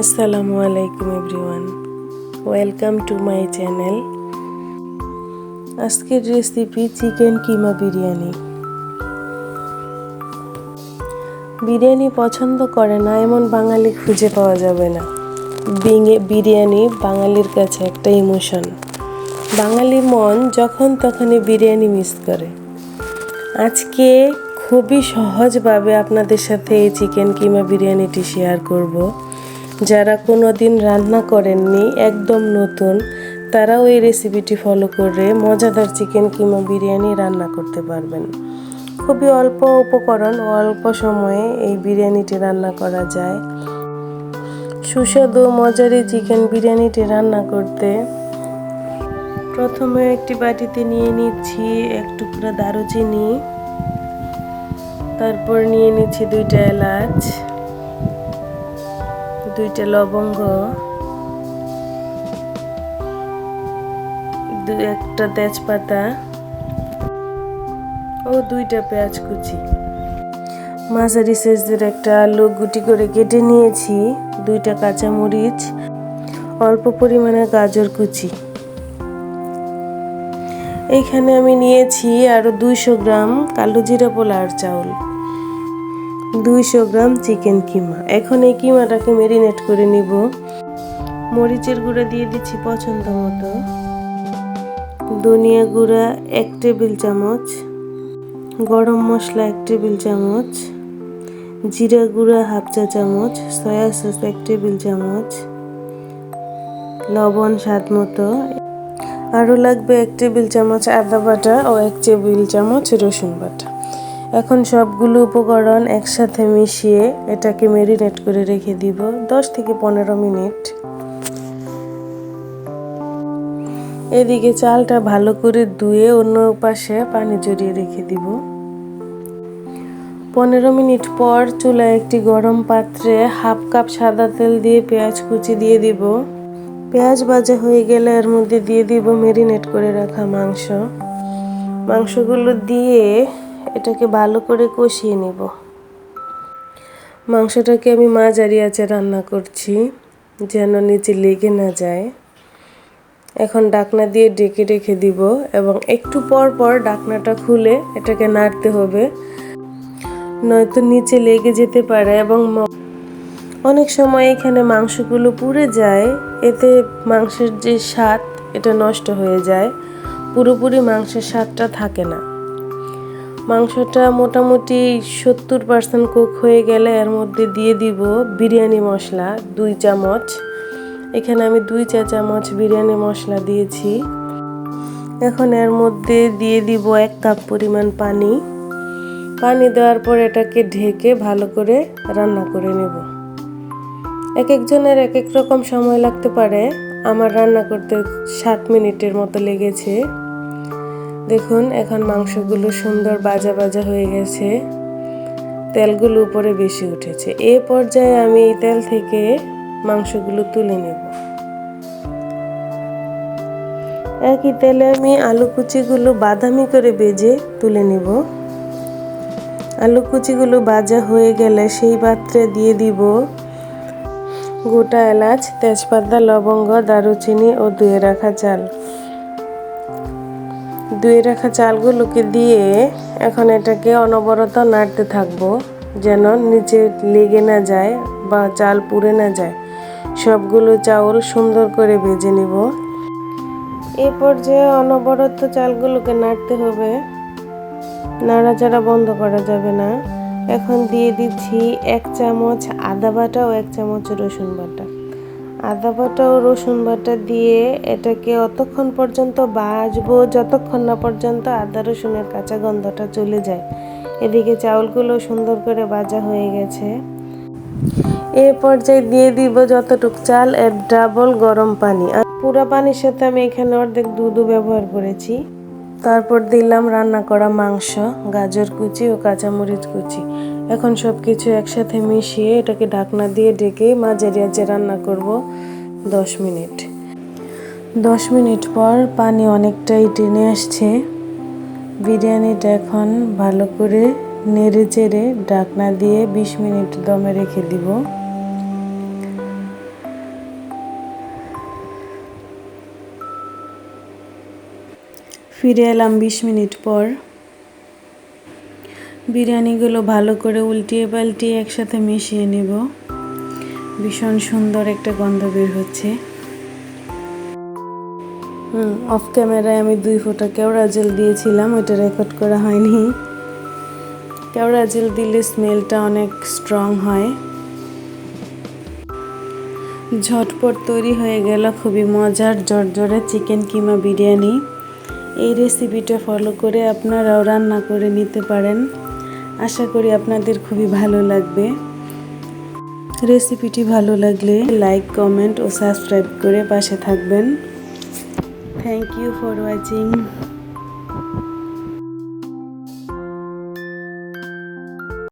আসসালামু আলাইকুম everyone. Welcome to my channel. আজকের রেসিপি চিকেন কিমা বিরিয়ানি। বিরিয়ানি পছন্দ করে না, এমন বাঙালি খুঁজে পাওয়া যাবে না। বিরিয়ানি বাঙালির কাছে একটা ইমোশন। বাঙালি মন যখন তখনই বিরিয়ানি মিস করে। আজকে খুবই সহজভাবে আপনাদের সাথে এই চিকেন কিমা বিরিয়ানিটি শেয়ার করব। যারা কোনো দিন রান্না করেননি, একদম নতুন, তারাও এই রেসিপিটি ফলো করে মজাদার চিকেন কিমা বিরিয়ানি রান্না করতে পারবেন। খুবই অল্প উপকরণ, অল্প সময়ে এই বিরিয়ানিটি রান্না করা যায়। সুস্বাদু, মজারি চিকেন বিরিয়ানিটি রান্না করতে প্রথমে একটি বাটিতে নিয়ে নিচ্ছি এক টুকরা দারুচিনি, তারপর নিয়ে নিচ্ছি দুইটা এলাচ। দুইটা লবঙ্গ দু- একটা তেজপাতা ও দুইটা পেঁয়াজ কুচি। মাঝারি সাইজের একটা আলু গুটি করে কেটে নিয়েছি, দুইটা কাঁচামরিচ, অল্প পরিমাণে গাজর কুচি। এইখানে আমি নিয়েছি আরও দুইশো গ্রাম কালো জিরা পোলার চাউল। দুইশো গ্রাম চিকেন কিমা। এখন এই কিমাটাকে মেরিনেট করে নিব। মরিচের গুঁড়া দিয়ে দিচ্ছি পছন্দ মতো। ধনিয়া গুঁড়া এক টেবিল চামচ। গরম মশলা এক টেবিল চামচ। জিরা গুঁড়া হাফ চা চামচ। সয়া সস এক টেবিল চামচ। লবণ স্বাদ মতো। আরও লাগবে এক টেবিল চামচ আদা বাটা ও এক টেবিল চামচ রসুন বাটা। এখন সবগুলো উপকরণ একসাথে মিশিয়ে এটাকে মেরিনেট করে রেখে দিব, দশ থেকে পনেরো মিনিট। এদিকে চালটা ভালো করে ধুয়ে অন্য পাশে পানি জড়িয়ে রেখে দিব। পনেরো মিনিট পর চুলায় একটি গরম পাত্রে হাফ কাপ সাদা তেল দিয়ে পেঁয়াজ কুচি দিয়ে দিব। পেঁয়াজ ভাজা হয়ে গেলে এর মধ্যে দিয়ে দিব মেরিনেট করে রাখা মাংস। মাংসগুলো দিয়ে এটাকে ভালো করে কষিয়ে নেব। মাংসটাকে আমি মাঝারি আঁচে রান্না করছি, যেন নিচে লেগে না যায়। এখন ডাকনা দিয়ে ডেকে রেখে দিব এবং একটু পর পর ডাকনাটা খুলে এটাকে নাড়তে হবে। নয়তো নিচে লেগে যেতে পারে এবং অনেক সময় এখানে মাংসগুলো পুড়ে যায়, এতে মাংসের যে স্বাদ, এটা নষ্ট হয়ে যায়। পুরোপুরি মাংসের স্বাদটা থাকে না। মাংসটা মোটামুটি সত্তর পার্সেন্ট কুক হয়ে গেলে এর মধ্যে দিয়ে দিব বিরিয়ানি মশলা দুই চামচ। এখানে আমি দুই চা চামচ বিরিয়ানি মশলা দিয়েছি। এখন এর মধ্যে দিয়ে দিব এক কাপ পরিমাণ পানি। পানি দেওয়ার পর এটাকে ঢেকে ভালো করে রান্না করে নেব। এক একজনের এক এক রকম সময় লাগতে পারে। আমার রান্না করতে সাত মিনিটের মতো লেগেছে। দেখুন, এখন মাংসগুলো সুন্দর বাজা বাজা হয়ে গেছে। তেলগুলো উপরে বেশি উঠেছে। এ পর্যায়ে আমি এই তেল থেকে মাংসগুলো তুলে নেব। একই তেলে আমি আলু কুচিগুলো বাদামি করে বেজে তুলে নেব। আলু কুচিগুলো ভাজা হয়ে গেলে সেই পাত্রে দিয়ে দিব গোটা এলাচ, তেজপাতা, লবঙ্গ, দারুচিনি ও ধুয়ে রাখা চাল। ধুয়ে রাখা চালগুলোকে দিয়ে এখন এটাকে অনবরত নাড়তে থাকব, যেন নিচে লেগে না যায় বা চাল পুড়ে না যায়। সবগুলো চাউল সুন্দর করে ভেজে নিব। এ পর্যায়ে অনবরত চালগুলোকে নাড়তে হবে। নাড়াচাড়া বন্ধ করা যাবে না। এখন দিয়ে দিচ্ছি এক চামচ আদা বাটা ও এক চামচ রসুন বাটা। আদা বাটা ও রসুন বাটা দিয়ে এটাকে অতক্ষণ পর্যন্ত বাজবো যতক্ষণ না পর্যন্ত আদা রসুনের কাঁচা গন্ধটা চলে যায়। এদিকে চাউলগুলো সুন্দর করে ভাজা হয়ে গেছে। এ পর্যায়ে দিয়ে দিব যতটুক চাল এর ডাবল গরম পানি। আর পুরো পানির সাথে আমি এখানে অর্ধেক দুধও ব্যবহার করেছি। তারপর দিলাম রান্না করা মাংস, গাজর কুচি ও কাঁচামরিচ কুচি। এখন সব কিছু একসাথে মিশিয়ে এটাকে ঢাকনা দিয়ে ঢেকে মাঝারি আঁচে রান্না করব 10 মিনিট। 10 মিনিট পর পানি অনেকটাই টেনে আসছে। বিরিয়ানিটা এখন ভালো করে নেড়ে চেড়ে ঢাকনা দিয়ে 20 মিনিট দমে রেখে দিব। ফিরে এলাম বিশ মিনিট পর। বিরিয়ানিগুলো ভালো করে উল্টিয়ে পাল্টিয়ে একসাথে মিশিয়ে নেব। ভীষণ সুন্দর একটা গন্ধ বের হচ্ছে। হুম অফ ক্যামেরায় আমি দুই ফোঁটা কেওড়া জেল দিয়েছিলাম, ওইটা রেকর্ড করা হয়নি। কেওড়া জেল দিলে স্মেলটা অনেক স্ট্রং হয়। ঝটপট তৈরি হয়ে গেল খুবই মজার জর্জরে চিকেন কিমা বিরিয়ানি। এই রেসিপিটা ফলো করে আপনারাও রান্না করে নিতে পারেন। আশা করি আপনাদের খুবই ভালো লাগবে। রেসিপিটি ভালো লাগলে লাইক, কমেন্ট ও সাবস্ক্রাইব করে পাশে থাকবেন। Thank you for watching